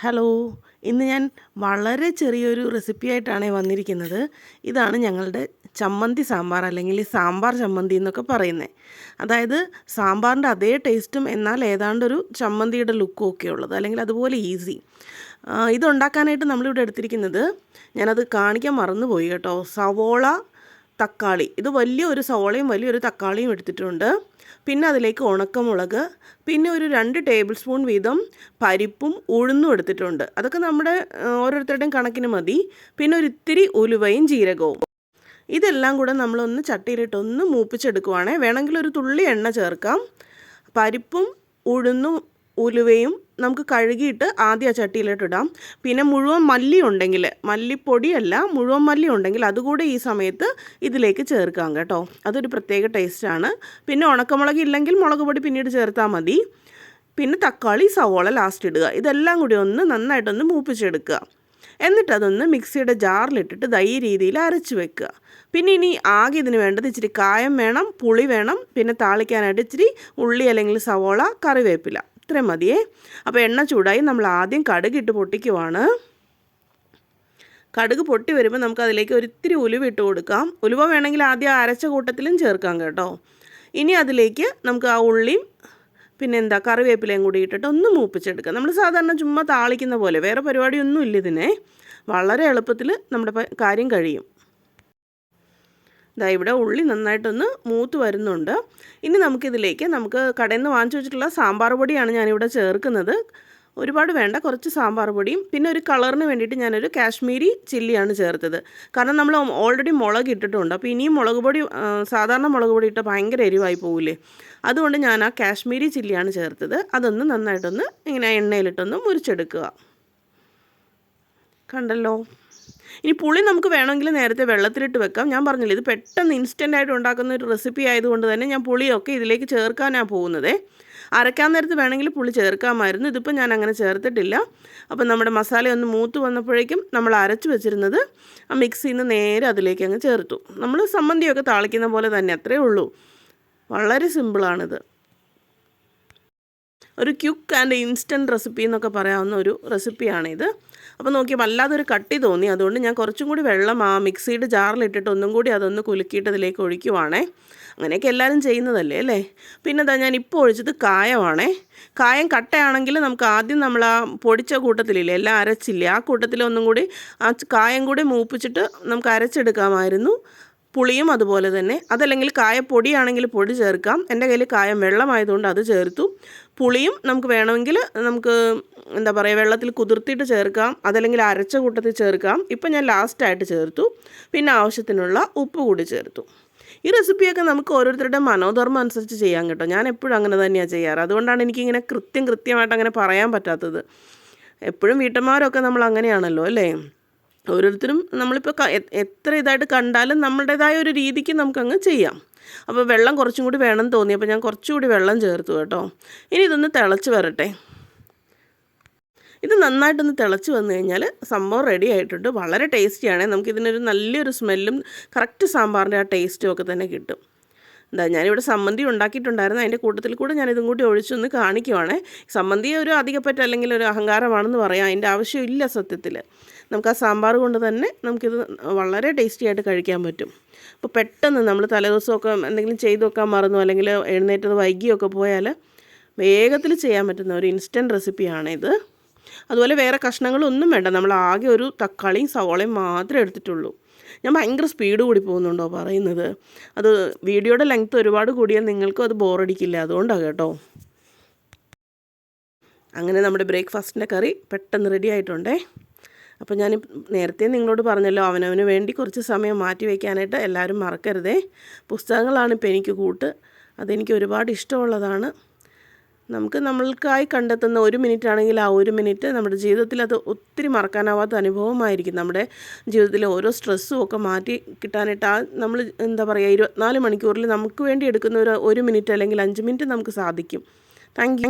Hello ഇന്ന് ഞാൻ വളരെ ചെറിയൊരു റെസിപ്പി ആയിട്ടാണ് വന്നിരിക്കുന്നത്. ഇതാണ് ഞങ്ങളുടെ ചമ്മന്തി സാമ്പാർ അല്ലെങ്കിൽ സാമ്പാർ ചമ്മന്തി എന്നൊക്കെ പറയുന്നത്. അതായത് സാമ്പാറിന്റെ അതേ ടേസ്റ്റും എന്നാൽ ഏതാണ്ടൊരു ചമ്മന്തിയുടെ ലുക്കും ഒക്കെ ഉള്ളത് അല്ലെങ്കിൽ അതുപോലെ ഈസി. ഇതുണ്ടാക്കാനായിട്ട് നമ്മളിവിടെ എടുത്തിരിക്കുന്നത് ഞാനത് കാണിക്കാൻ മറന്നുപോയി കേട്ടോ. സവോള തക്കാളി. ഇത് വലിയൊരു സവോളയും വലിയൊരു തക്കാളിയും എടുത്തിട്ടുണ്ട്. പിന്നെ അതിലേക്ക് ഉണക്കമുളക്. പിന്നെ ഒരു രണ്ട് ടേബിൾ സ്പൂൺ വീതം പരിപ്പും ഉഴുന്നും എടുത്തിട്ടുണ്ട്. അതൊക്കെ നമ്മുടെ ഓരോരുത്തരുടെയും കണക്കിന് മതി. പിന്നെ ഒരു ഇത്തിരി ഉലുവയും ജീരകവും. ഇതെല്ലാം കൂടെ നമ്മളൊന്ന് ചട്ടിയിലിട്ടൊന്ന് മൂപ്പിച്ചെടുക്കുവാണേ. വേണമെങ്കിൽ ഒരു തുള്ളി എണ്ണ ചേർക്കാം. പരിപ്പും ഉഴുന്നും ഉലുവയും നമുക്ക് കഴുകിയിട്ട് ആദ്യം ആ ചട്ടിയിലോട്ട് ഇടാം. പിന്നെ മുഴുവൻ മല്ലി ഉണ്ടെങ്കിൽ മല്ലിപ്പൊടിയല്ല മുഴുവൻ മല്ലി ഉണ്ടെങ്കിൽ അതുകൂടെ ഈ സമയത്ത് ഇതിലേക്ക് ചേർക്കാം കേട്ടോ. അതൊരു പ്രത്യേക ടേസ്റ്റാണ് പിന്നെ ഉണക്കമുളക് ഇല്ലെങ്കിൽ മുളക് പൊടി പിന്നീട് ചേർത്താൽ മതി. പിന്നെ തക്കാളി സവോള ലാസ്റ്റ് ഇടുക. ഇതെല്ലാം കൂടി ഒന്ന് നന്നായിട്ടൊന്ന് മൂപ്പിച്ചെടുക്കുക. എന്നിട്ട് അതൊന്ന് മിക്സിയുടെ ജാറിലിട്ടിട്ട് ദൈ രീതിയിൽ അരച്ച് വെക്കുക. പിന്നെ ഇനി ആകെ ഇതിന് വേണ്ടത് ഇച്ചിരി കായം വേണം പുളി വേണം പിന്നെ താളിക്കാനായിട്ട് ഇച്ചിരി ഉള്ളി അല്ലെങ്കിൽ സവോള കറിവേപ്പില. ഇത്രയും മതിയേ. അപ്പോൾ എണ്ണ ചൂടായി നമ്മൾ ആദ്യം കടുകിട്ട് പൊട്ടിക്കുവാണ്. കടുക് പൊട്ടി വരുമ്പോൾ നമുക്ക് അതിലേക്ക് ഒരിത്തിരി ഉലുവ ഇട്ട് കൊടുക്കാം. ഉലുവ വേണമെങ്കിൽ ആദ്യം അരച്ച കൂട്ടത്തിലും ചേർക്കാം കേട്ടോ. ഇനി അതിലേക്ക് നമുക്ക് ആ ഉള്ളിയും പിന്നെ എന്താ കറിവേപ്പിലയും കൂടി ഇട്ടിട്ട് ഒന്ന് മൂപ്പിച്ചെടുക്കാം. നമ്മൾ സാധാരണ ചുമ്മാ താളിക്കുന്ന പോലെ വേറെ പരിപാടിയൊന്നും ഇല്ല ഇതിനെ. വളരെ എളുപ്പത്തിൽ നമ്മുടെ കാര്യം കഴിയും. ഇതാ ഇവിടെ ഉള്ളി നന്നായിട്ടൊന്ന് മൂത്ത് വരുന്നുണ്ട്. ഇനി നമുക്കിതിലേക്ക് നമുക്ക് കടയിൽ നിന്ന് വാങ്ങിച്ചു വെച്ചിട്ടുള്ള സാമ്പാർ പൊടിയാണ് ഞാനിവിടെ ചേർക്കുന്നത്. ഒരുപാട് വേണ്ട കുറച്ച് സാമ്പാർ പൊടിയും. പിന്നെ ഒരു കളറിന് വേണ്ടിയിട്ട് ഞാനൊരു കാശ്മീരി ചില്ലിയാണ് ചേർത്തത്. കാരണം നമ്മൾ ഓൾറെഡി മുളക് ഇട്ടിട്ടുണ്ട്. അപ്പോൾ ഇനിയും മുളക് പൊടി സാധാരണ മുളക് പൊടി ഇട്ടാൽ ഭയങ്കര എരിവായി പോകില്ലേ അതുകൊണ്ട് ഞാൻ ആ കാശ്മീരി ചില്ലിയാണ് ചേർത്തത്. അതൊന്ന് നന്നായിട്ടൊന്ന് ഇങ്ങനെ എണ്ണയിലിട്ടൊന്ന് മുരിച്ചെടുക്കുക കണ്ടല്ലോ? ഇനി പുളി നമുക്ക് വേണമെങ്കിൽ നേരത്തെ വെള്ളത്തിലിട്ട് വെക്കാം. ഞാൻ പറഞ്ഞില്ല ഇത് പെട്ടെന്ന് ഇൻസ്റ്റന്റ് ആയിട്ട് ഉണ്ടാക്കുന്ന ഒരു റെസിപ്പി ആയതുകൊണ്ട് തന്നെ ഞാൻ പുളിയൊക്കെ ഇതിലേക്ക് ചേർക്കാനാണ് പോകുന്നത്. അരക്കാൻ നേരത്ത് വേണമെങ്കിൽ പുളി ചേർക്കാമായിരുന്നു. ഇതിപ്പോൾ ഞാൻ അങ്ങനെ ചേർത്തിട്ടില്ല. അപ്പം നമ്മുടെ മസാല ഒന്ന് മൂത്ത് വന്നപ്പോഴേക്കും നമ്മൾ അരച്ച് വെച്ചിരുന്നത് ആ മിക്സിയിൽ നിന്ന് നേരെ അതിലേക്ക് അങ്ങ് ചേർത്തു. നമ്മൾ സമ്മന്തിയൊക്കെ താളിക്കുന്ന പോലെ തന്നെ അത്രേ ഉള്ളൂ. വളരെ സിമ്പിളാണിത് ഒരു ക്യുക്ക് ആൻഡ് ഇൻസ്റ്റന്റ് റെസിപ്പി എന്നൊക്കെ പറയാവുന്ന ഒരു റെസിപ്പിയാണിത്. അപ്പോൾ നോക്കിയാൽ വല്ലാതൊരു കട്ടി തോന്നി. അതുകൊണ്ട് ഞാൻ കുറച്ചും കൂടി വെള്ളം ആ മിക്സിയുടെ ജാറിലിട്ടിട്ട് ഒന്നും കൂടി അതൊന്ന് കുലുക്കിയിട്ട് അതിലേക്ക് ഒഴിക്കുവാണേ. അങ്ങനെയൊക്കെ എല്ലാവരും ചെയ്യുന്നതല്ലേ അല്ലേ? പിന്നെ എന്താ ഞാൻ ഇപ്പോൾ ഒഴിച്ചത് കായമാണേ കായം കട്ടയാണെങ്കിൽ നമുക്ക് ആദ്യം നമ്മൾ ആ പൊടിച്ച കൂട്ടത്തിലില്ലേ എല്ലാം അരച്ചില്ലേ ആ കൂട്ടത്തിൽ ഒന്നും കൂടി ആ കായം കൂടി മൂപ്പിച്ചിട്ട് നമുക്ക് അരച്ചെടുക്കാമായിരുന്നു. പുളിയും അതുപോലെ തന്നെ അതല്ലെങ്കിൽ കായപ്പൊടിയാണെങ്കിൽ പൊടി ചേർക്കാം. എന്റെ കയ്യിൽ കായം വെള്ളമായതുകൊണ്ട് അത് ചേർത്തു. പുളിയും നമുക്ക് വേണമെങ്കിൽ നമുക്ക് എന്താ പറയുക വെള്ളത്തിൽ കുതിർത്തിയിട്ട് ചേർക്കാം. അതല്ലെങ്കിൽ അരച്ച കൂട്ടത്തിൽ ചേർക്കാം. ഇപ്പം ഞാൻ ലാസ്റ്റായിട്ട് ചേർത്തു. പിന്നെ ആവശ്യത്തിനുള്ള ഉപ്പ് കൂടി ചേർത്തു. ഈ റെസിപ്പിയൊക്കെ നമുക്ക് ഓരോരുത്തരുടെ മനോധർമ്മം അനുസരിച്ച് ചെയ്യാൻ കേട്ടോ. ഞാൻ എപ്പോഴും അങ്ങനെ തന്നെയാണ് ചെയ്യാറ്. അതുകൊണ്ടാണ് എനിക്കിങ്ങനെ കൃത്യം കൃത്യമായിട്ട് അങ്ങനെ പറയാൻ പറ്റാത്തത്. എപ്പോഴും വീട്ടമ്മമാരൊക്കെ നമ്മൾ അങ്ങനെയാണല്ലോ അല്ലേ? ഓരോരുത്തരും നമ്മളിപ്പോൾ എത്ര ഇതായിട്ട് കണ്ടാലും നമ്മളുടേതായ ഒരു രീതിക്ക് നമുക്കങ്ങ് ചെയ്യാം. അപ്പോൾ വെള്ളം കുറച്ചും കൂടി വേണം തോന്നി. അപ്പോൾ ഞാൻ കുറച്ചുകൂടി വെള്ളം ചേർത്തു കേട്ടോ. ഇനി ഇതൊന്ന് തിളച്ച് വരട്ടെ. ഇത് നന്നായിട്ടൊന്ന് തിളച്ച് വന്നു കഴിഞ്ഞാൽ സംഭവം റെഡി ആയിട്ടുണ്ട്. വളരെ ടേസ്റ്റിയാണ് നമുക്കിതിനൊരു നല്ലൊരു സ്മെല്ലും കറക്റ്റ് സാമ്പാറിന്റെ ആ ടേസ്റ്റും ഒക്കെ തന്നെ കിട്ടും. എന്താ ഞാനിവിടെ സമ്മന്തി ഉണ്ടാക്കിയിട്ടുണ്ടായിരുന്നു. അതിന്റെ കൂട്ടത്തിൽ കൂടെ ഞാൻ ഇതും കൂടി ഒഴിച്ചൊന്ന് കാണിക്കുവാണേ. സമ്മന്തി ഒരു അധികപ്പറ്റ അല്ലെങ്കിൽ ഒരു അഹങ്കാരമാണെന്ന് പറയാം. അതിന്റെ ആവശ്യമില്ല സത്യത്തിൽ. നമുക്ക് ആ സാമ്പാർ കൊണ്ട് തന്നെ നമുക്കിത് വളരെ ടേസ്റ്റി ആയിട്ട് കഴിക്കാൻ പറ്റും. അപ്പോൾ പെട്ടെന്ന് നമ്മൾ തലേദിവസമൊക്കെ എന്തെങ്കിലും ചെയ്തു വെക്കാൻ മറന്നു അല്ലെങ്കിൽ എഴുന്നേറ്റത് വൈകിയൊക്കെ പോയാൽ വേഗത്തിൽ ചെയ്യാൻ പറ്റുന്ന ഒരു ഇൻസ്റ്റന്റ് റെസിപ്പിയാണിത് അതുപോലെ വേറെ കഷ്ണങ്ങളൊന്നും വേണ്ട. നമ്മൾ ആകെ ഒരു തക്കാളിയും സവോളയും മാത്രമേ എടുത്തിട്ടുള്ളൂ. ഞാൻ ഭയങ്കര സ്പീഡ് കൂടി പോകുന്നുണ്ടോ പറയുന്നത്. അത് വീഡിയോയുടെ ലെങ്ത്ത് ഒരുപാട് കൂടിയാൽ നിങ്ങൾക്കും അത് ബോറടിക്കില്ല അതുകൊണ്ടാണ് കേട്ടോ. അങ്ങനെ നമ്മുടെ ബ്രേക്ക്ഫാസ്റ്റിന്റെ കറി പെട്ടെന്ന് റെഡി ആയിട്ടുണ്ടേ. അപ്പോൾ ഞാൻ നേരത്തെ നിങ്ങളോട് പറഞ്ഞല്ലോ അവനവന് വേണ്ടി കുറച്ച് സമയം മാറ്റി വയ്ക്കാനായിട്ട് എല്ലാവരും മറക്കരുതേ. പുസ്തകങ്ങളാണ് ഇപ്പോൾ എനിക്ക് കൂട്ട്. അതെനിക്ക് ഒരുപാട് ഇഷ്ടമുള്ളതാണ്. നമുക്ക് നമ്മൾക്കായി കണ്ടെത്തുന്ന ഒരു മിനിറ്റ് ആണെങ്കിൽ ആ ഒരു മിനിറ്റ് നമ്മുടെ ജീവിതത്തിൽ അത് ഒത്തിരി മറക്കാനാവാത്ത അനുഭവമായിരിക്കും. നമ്മുടെ ജീവിതത്തിലെ ഓരോ സ്ട്രെസ്സും ഒക്കെ മാറ്റി കിട്ടാനായിട്ട് ആ നമ്മൾ എന്താ പറയുക ഇരുപത്തിനാല് മണിക്കൂറിൽ നമുക്ക് വേണ്ടി എടുക്കുന്ന ഒരു ഒരു മിനിറ്റ് അല്ലെങ്കിൽ അഞ്ച് മിനിറ്റ് നമുക്ക് സാധിക്കും. താങ്ക്